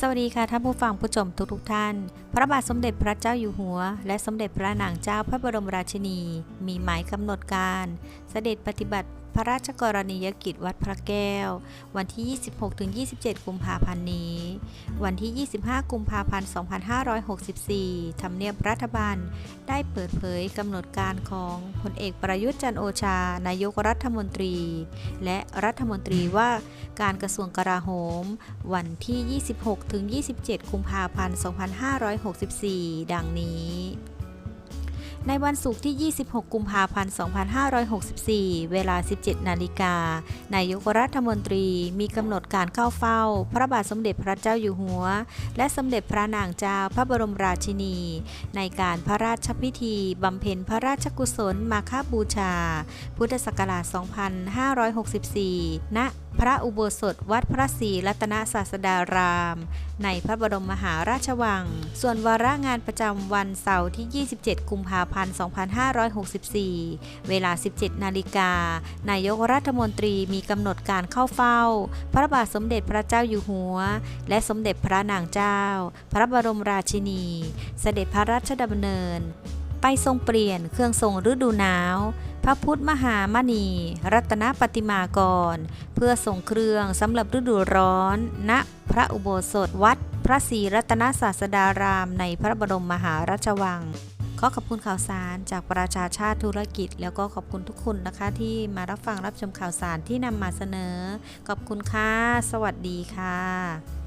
สวัสดีค่ะท่านผู้ฟังผู้ชมทุกทท่าน พระบาทสมเด็จพระเจ้าอยู่หัว และสมเด็จพระนางเจ้าพระบรมราชินี มีหมายกำหนดการ เสด็จปฏิบัติพระราชกรณียกิจวัดพระแก้ว วันที่ 26-27 กุมภาพันธ์นี้ วันที่ 25 กุมภาพันธ์ 2564 ทำเนียบรัฐบาล ได้เปิดเผยกำหนดการของพลเอกประยุทธ์จันโอชา นายกรัฐมนตรี และรัฐมนตรีว่าการกระทรวงกลาโหม วันที่ 26-27 กุมภาพันธ์ 2564 ดังนี้ ในวันศุกร์ที่ 26 กุมภาพันธ์ 2564 เวลา 17 นาฬิกา นายกรัฐมนตรีมีกำหนดการเข้าเฝ้า พระบาทสมเด็จพระเจ้าอยู่หัว และสมเด็จพระนางเจ้าพระบรมราชินี ในการพระราชพิธีบำเพ็ญพระราชกุศลมาฆบูชา พุทธศักราช 2564 ณ พระอุโบสถวัดพระศรีรัตนศาสดาราม ในพระบรมมหาราชวัง ส่วนวาระงานประจำวันเสาร์ที่ 27 กุมภาพันธ์ 2564 เวลา 17 นาฬิกา นายกรัฐมนตรีมีกำหนดการเข้าเฝ้า พระบาทสมเด็จพระเจ้าอยู่หัว และสมเด็จพระนางเจ้า พระบรมราชินี เสด็จพระราชดำเนิน ไปทรงเปลี่ยนเครื่องทรงฤดูหนาว พระพุทธมหามณี รัตนปฏิมากร เพื่อส่งเครื่องสำหรับฤดูร้อน ณ พระอุโบสถวัด พระศรีรัตนศาสดาราม ในพระบรมมหาราชวัง ขอขอบคุณข่าวสารจากประชาชาติธุรกิจ แล้วก็ขอบคุณทุกคนนะคะ ที่มารับฟังรับชมข่าวสารที่นำมาเสนอ ขอบคุณค่ะ สวัสดีค่ะ